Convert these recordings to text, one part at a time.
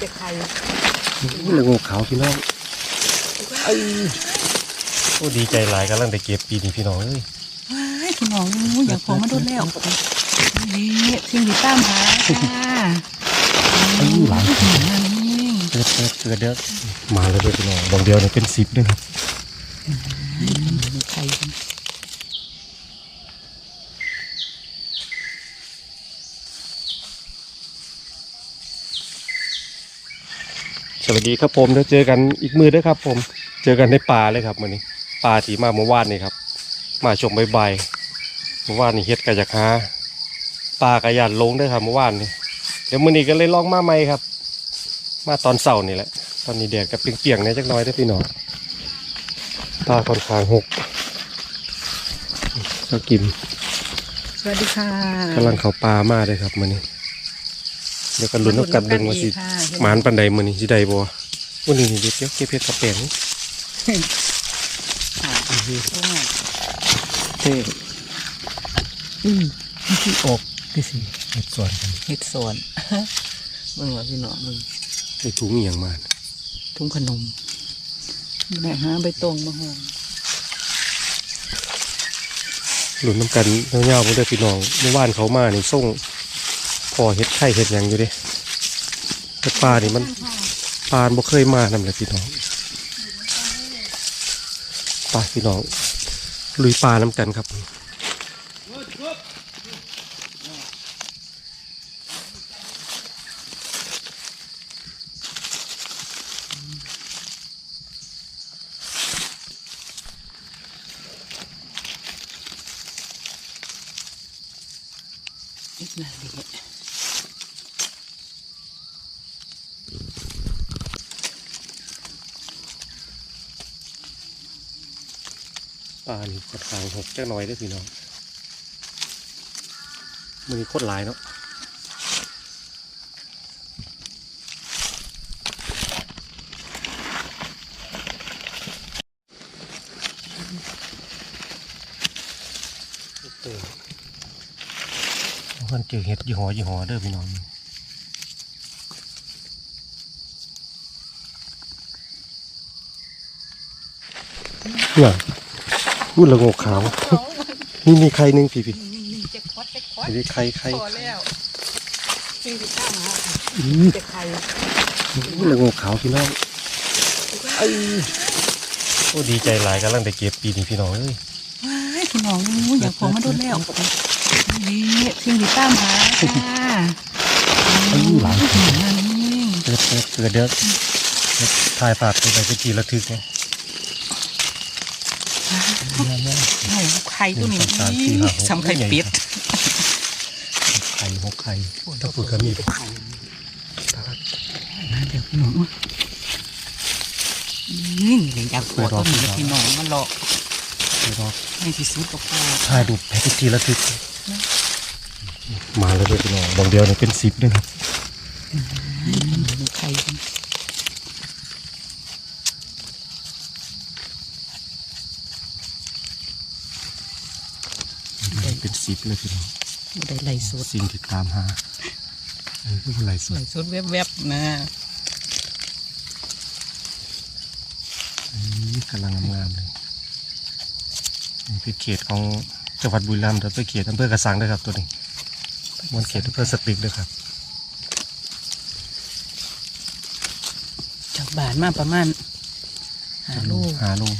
เด็กไทยนี่ละงูขาวพี่น้องไอ้โอ้ดีใจหลายกำลังได้เก็บปีนี้พี่น้องเอ้ยว้ายพี่น้องอู้อยากของมาโดนแล้วนี่สิ่งที่ตามหาจ้าไอ้หลายนี่เกิดเกิดเกิดเด้อมาเลยเด้อพี่น้องบางเดียวเนี่ยเป็นสิบด้วยครับไข่กัน ส วัสดีครับผมเดี๋ยวเจอกันอีกมือเด้วยครับ ผมเจอกันในป่าเลยครับมื่อนี้ป่าที่มาเมื่อวานนี่ครับ มาชมใบายๆเมื่อวานนี่เฮ็ดกะจากหาปลากระยานลงเด้วยครับเมื่อวานนี่เดี๋ยวมื่อนี้ก็เลยลองมาใหม่ครับ มาตอนเสาร์นี่แหละ ตอนนี้แดดกับเปรียงๆเนี่ยจักหน้อยได้อพี่น้องปลาค่อนข้างหกก็กินสวัสดีค่ะกำลังเขาปลามาเลยครับมื่อนี้ เดี๋ยวกันลุ้นเอากันเบิ่งว่าสิค่ะหมานปันใดมื่อนี้สิได้บ่วันนี้นี่เดี๋ยวเก็บเห็ดกระเปียนเท่อืมนี่คืออกที่สิเห็ดส่วนกันเห็ดสวนมึงว่าพี่น้องมึงไอ้ถุงอหย่างมาทุ่งขนมแม่หาใบตองมาห่อหลุนน้ำกันเงาๆพวกเด้อพี่น้องเมื่อวานเขามานี่ส่งพ อเห็ดไข่เห็ดหยังอยู่ด้แต่ปลานี่มันปลาบ่เคยมานำเลยพี่น้องปลาพี่น้องลุยปลาน้ำกันครับนั่นดิ ปลานี่กระทางหกจักหน่อยด้อพี่น้องมันมีโคตรหลายเนาะมันเจอเห็ดยี่ห้อยี่ห้อเด้อพี่น้องเนี่ย พูดละงกขาว นี่มีใครหนึ่งพี่พี่นี่ๆจคอดจคอดนี่ใครใครพอแล้วสิ่งที่ตามหาเด็กไทยพูดละงกขาวพี่น้องไอ้โอ้ดีใจหลายกำลังได้เก็บปีนี้พี่น้องเอ้ยพี่น้องอู้อยากขอมาดนแล้วนี่สิ่งที่ตามหาจ้าไอ้หลายนี่เกิดเกิดเกิดเด้อถ่ายภาพไปไปเป็นทีระทึกไง ไข่ไข่ตัวนี้หงสองสามสี่ห้าหกสำไข่เป็ดไข่หกไข่ถ้าพูดก็มีนะเดี๋ยวพี่น้องนี่เลยอยากขอต้นนี้พี่น้องมันหลอกพี่น้องในที่สุดก็พอถ่ายดูให้เป็นทีระทึกมาเลยเด้อพี่น้องบางเดียวเนี่ยเป็นสิบด้วยครับ ไข่กัน เป็น สิบเลยพี่น้องบ่ได้ไหลสุดสิ่งที่ตามหาเออคืออะไรสุไหลดสุดแวบๆนะนี่กำลังงามๆเลยนี่เป็นเขตของจังหวัดบุรีรัมย์เดี๋ยวไปเขตอำเภอกระสังด้วยครับตัวนี้มันเขตอำเภอสตึกด้วยครับจากบานมาประมาณหาลูกหาลูก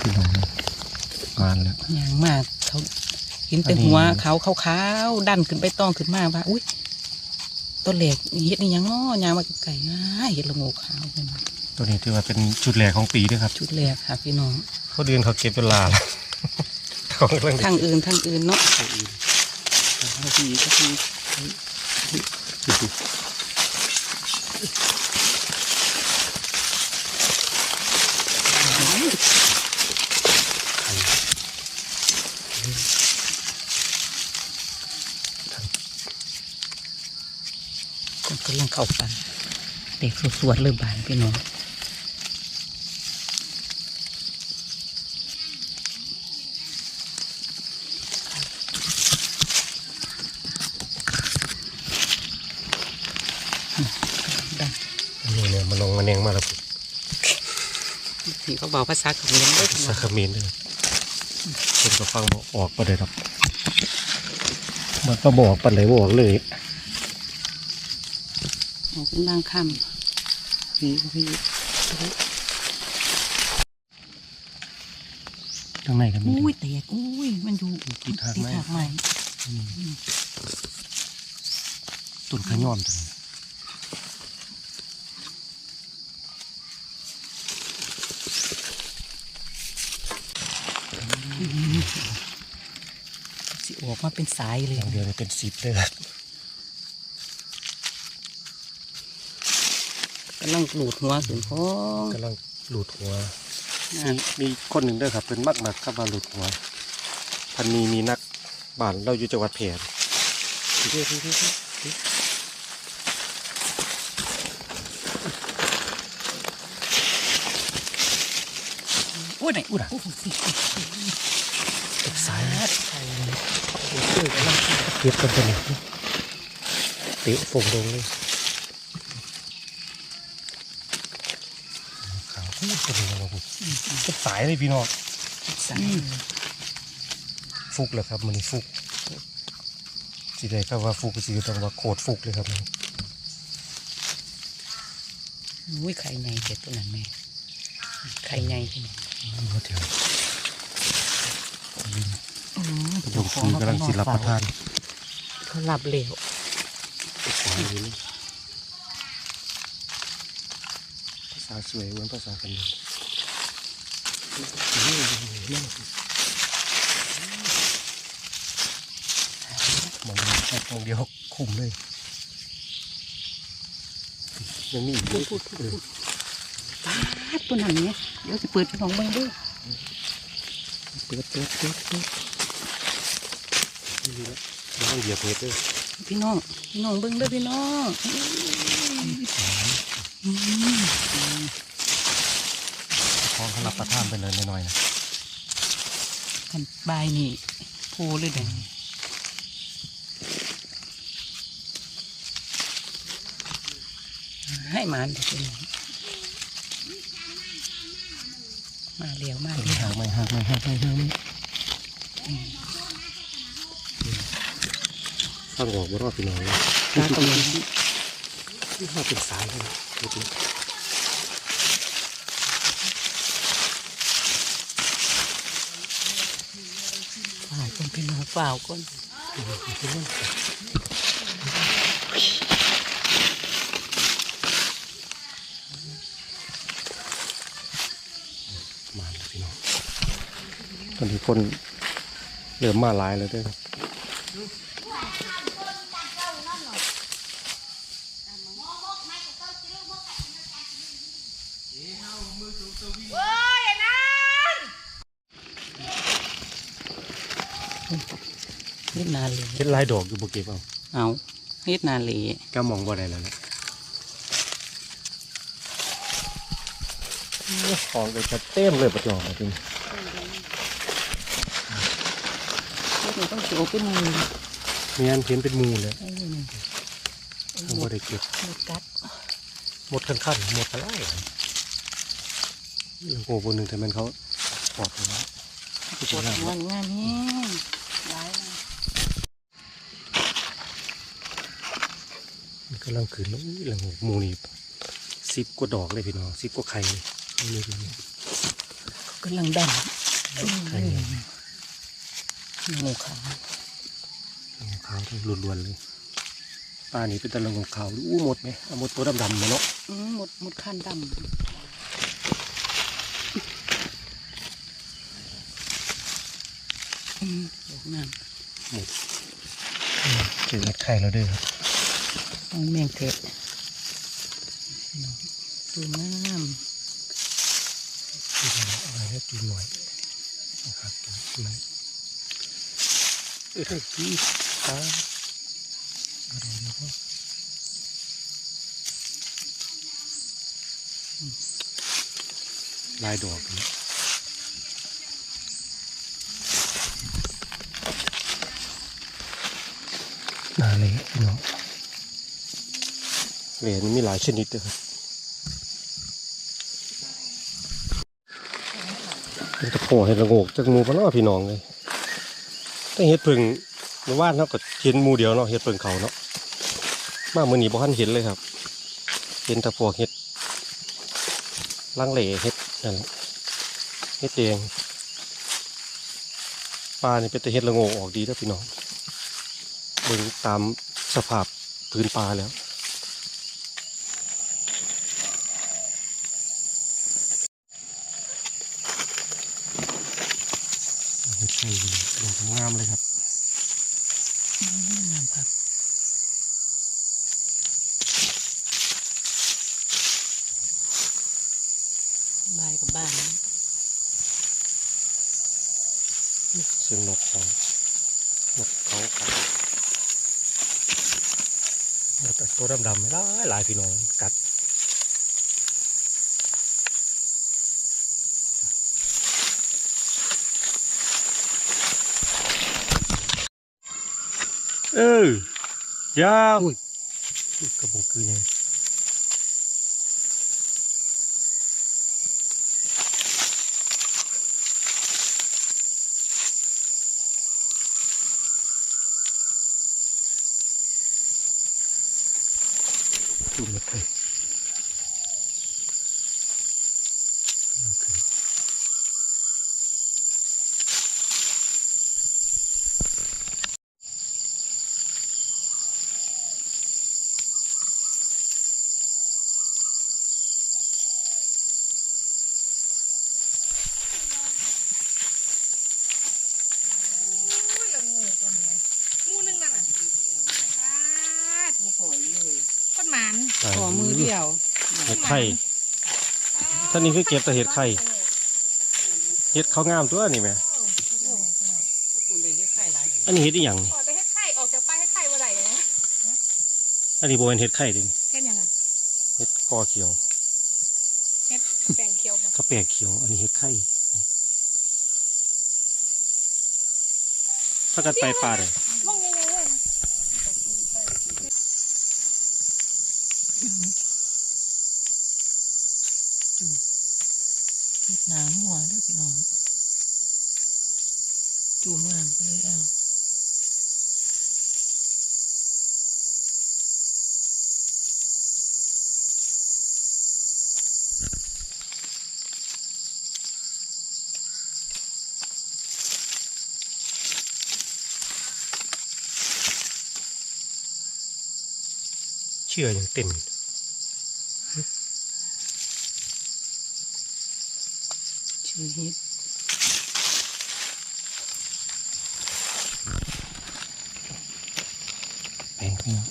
พี่น้องนะ งานแล้วยางมากเขาเห็นแต่อันนี้หัวเขาขาวๆดันขึ้นไปต้องขึ้นมาว่าอุ้ยต้นเหล็กเฮ็ดนี่ยังง้อยางมาไก่ง่ายเห็ดละโงกขาวเป็นตัวนี้ถือว่าเป็นชุดแรกของปีด้วยครับ ชุดแรกค่ะพี่น้องเขาเดือนเขาเก็บจนลาแล้วเขากำลังทางอื่นทางอื่นเนาะทังทีทังทีคนกำลังเข้าฟันเด็กสวดเรื่มบานพี่น้องนี่เนี่ยมาลงมาเนงมาแล้วพี่เขาบอกภาษาเขมรด้วยภาษาเขมรเลยเป็นก็ฟังบอกออกไปเลยครับมันก็บอกไปเลยบอกเลย ออกเป็นบางคำพี่พี่ข้างในกันมีอุ้ยแตกอุ้ยมันอยู่ติดหากติดไม้หากใหม่ต้นขย้อนตัวนี้สิออกมาเป็นสายเลยอย่างเดียวนี่เป็นสิบเลยครับ กำลังหลูดหัวขึ้นพ้องกำลังหลุดหัวนะมีคนหนึ่งด้วยครับ เป็นมักมักครับมาหลุดหัว พันมีมีนักบ้านเราอยู่จังหวัดแพร่เรื่อยๆอุ้ยไหนอุ้ยน่ะโอ้โหสิเอกสายสานะดใช่เลยเก็บกันตัวนี้เตะฟงลงเลย ขาวขึ้นตัวนี้นะครับผมเป็นสายเลยพี่น้องสายฟุกเหรอครับมันนี่ฟุกสิได้ก็ว่าฟุกก็สิต้องว่าโคตรฟุกเลยครับมันอุ้ยไข่ใหญ่เด็ดตัวนั้นแม่ไข่ใหญ่ที่นี่หัวเถียวอืมยมคือกำลังสิรับประทานเขาหลับเหลว ภาสวยเหมือนภาษากันนี่มองแค่มองเดียวคุ้มเลยยังมีอีกเยอะเออปาดตัวหนั้นเนี่ยเดี๋ยวจะเปิดให้น้องเบิ่งด้วยเปิดเปิดเปิดเปิดนี่ละไม่ต้องเหยียบเม็ดเลยพี่น้องพี่น้องเบิ่งด้อพี่น้อง ของเขารับประทานไปเลยหน่อยๆนะกันบายนี่โพเลยเด้อให้หมานเด็กพี่น้องมาเร็วมาเร็วหักไม่หักไม่หักไม่หักไม่ฟังบอกว่ารอดพี่น้องเลยตาตรงนี้ที่ห้าเป็นสายเลย ดูดิฝ่ายคนพี่น้องฝ่าวคนมาแล้วพี่น้องตอนนี้คนเริ่มมาหลายแล้วด้วยครับ เฮ็ดนาเหลเฮ็ดลายดอกอยู่บ่เก็บเอาเอาเฮ็ดนาเหลก็มองบ่ได้แล้วนะของเลยจะเต็มเลยประจองจริงเฮ็ดนี่ต้องสิโอเป็นมือมีอันเห็นเป็นหมูเลยไอ้นี่นี่ผมบ่ได้เก็บหมดกัดหมดขั้นขั้นหมดอะไรโอ้โหบนหนึ่งแต่มันเขาปลอดภัยแล้วปวดงานงานนี้ร้ายนะมัน กำลังขืนแล้วอุ้ยละงูหมูนี่สิบกว่าดอกเลยพี่น้องสิบกว่าไข่เลยนี่ดูนี่กำลังดันไข่หมูขาวงูขาวที่ล้วนๆเลยปลานี่เป็นตะลังงูขาวอู้หมดไหมหมดตัวดำๆมเนาะหมดหมดคันดำอืม ดอกนั่นเจอไข่แล้วเด้วยครับต้องแมงเทะดูน้อะไรให้กินหน่อยนะครับมันเอ้ยพี่ตาอะไรนะครับลายดอกนี่น เลยพี่น้องเหรียญมีหลายชนิดเลยครับตะโพให้ระโงกจากมูปน้อพี่น้องเลยแต่เห็ดพึ่งเมื่อวานเนาะก็เห็นมูเดียวเนาะเห็ดพึ่งเขาเนาะมาเมือหนีบ่ทันเห็นเลยครับ เห็นตะโพเห็ดลังเหล่เห็ดนั่นเห็ดเตียงปลาเนี่เป็นตะเห็ดระโงกออกดีแล้วพี่น้อง บิ่งตามสภาพพื้นปลาแล้วเห็ดไข่ดอกงามเลยครับงามครับบายกับบ้านเสียงนกของนกเขากัดแล้วแต่ตัวดำๆไม่หลายหลายพี่น้องกัดเออยาวอุ้ยกระบอกคือไงจุ่มเลย อุ้ยละงูกว่าแม่งูหนึงนั่นน่ะปาด บ่ปล่อยเลย คนหมาน ขอมือเดียว เห็ด ไข่ท่านนี้คือเก็บแต่เห็ดไข่เห็ดเขางามตัวนี่แหม่คุณได้เฮ็ดไข่หลายอันนี้เห็ดอีหยังออกไปให้ไข่ออกจากป้ายให้ไข่ว่าไรเลยนะอันนี้โบเป็นเห็ดไข่ดิแค่ยังไงเห็ดกอเขียวเฮ็ดแปลงเคี้ยวบ่ข้าวแปกเขียว อันนี้เห็ดไข่นี่ถ้ากันไปป่าเลยมองยังไงเลย จุ่มเฮ็ดหนาหัวด้อพี่น้องจุ่มงามไปเลยเอาเชื่ออย่างเต็ม ชื่อเฮ็ดแปลงพี่น้อง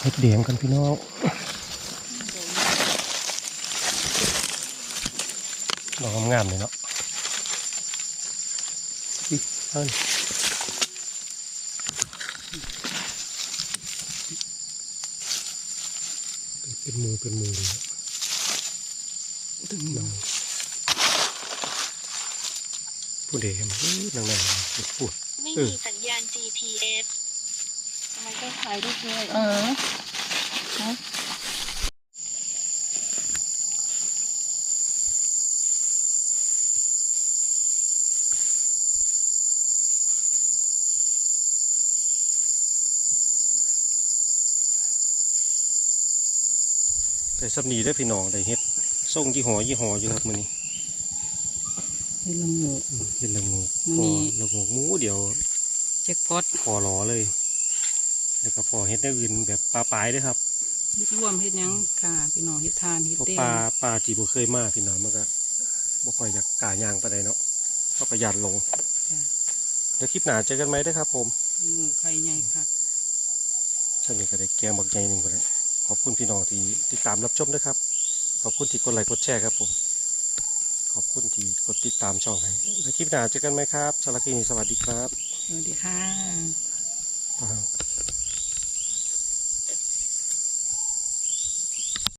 เห็ดแดงกันพี่น้องดอกงามเลยเนาะอิเอ้ เป็นมือเป็นมือเลยตึงน้องผู้เดให้มันนางๆพูดไม่เออมีสัญญาณ GPS ทำไมต้องถ่ายรูปด้วยเออ แต่สับนีได้อพี่น้องได้เฮ็ดส่งยี่ห้อยี่ห้ออยู่ครับมื้อนี้เฮ็ดละโงูอืมเฮ็ดละงูมื้อนี้พอละงูหมูเดียวแจ็คพอตพอหลอเลย แล้วก็พอเฮ็ดได้อื่นแบบปลาปลายเด้วยครับเฮ็ดร่วมเฮ็ดหยังค่ะพี่น้องเฮ็ดทานเฮ็ดเพราะเต้ปลาปลาที่บ่เคยมาพี่น้องมันก็บ่ค่อยอยากกล้าย่างปานใดเนาะเขาก็หยัดลงจ้ะเดี๋ยวคลิปหน้าเจอกันไหมเด้อครับ ผมงูไข่ใหญ่ค่ะฉันนี่ก็ได้แกงบักใหญ่หนึงพุ่นแหละ ขอบคุณพี่น้องที่ติดตามรับชมด้วยครับ ขอบคุณที่กดไลค์กดแชร์ครับผม ขอบคุณที่กดติดตามช่องให้เดี๋ยวคลิปหน้าเจอกันไหมครับสำหรับคลิปนี้สวัสดีครับ สวัสดีค่ะว้าว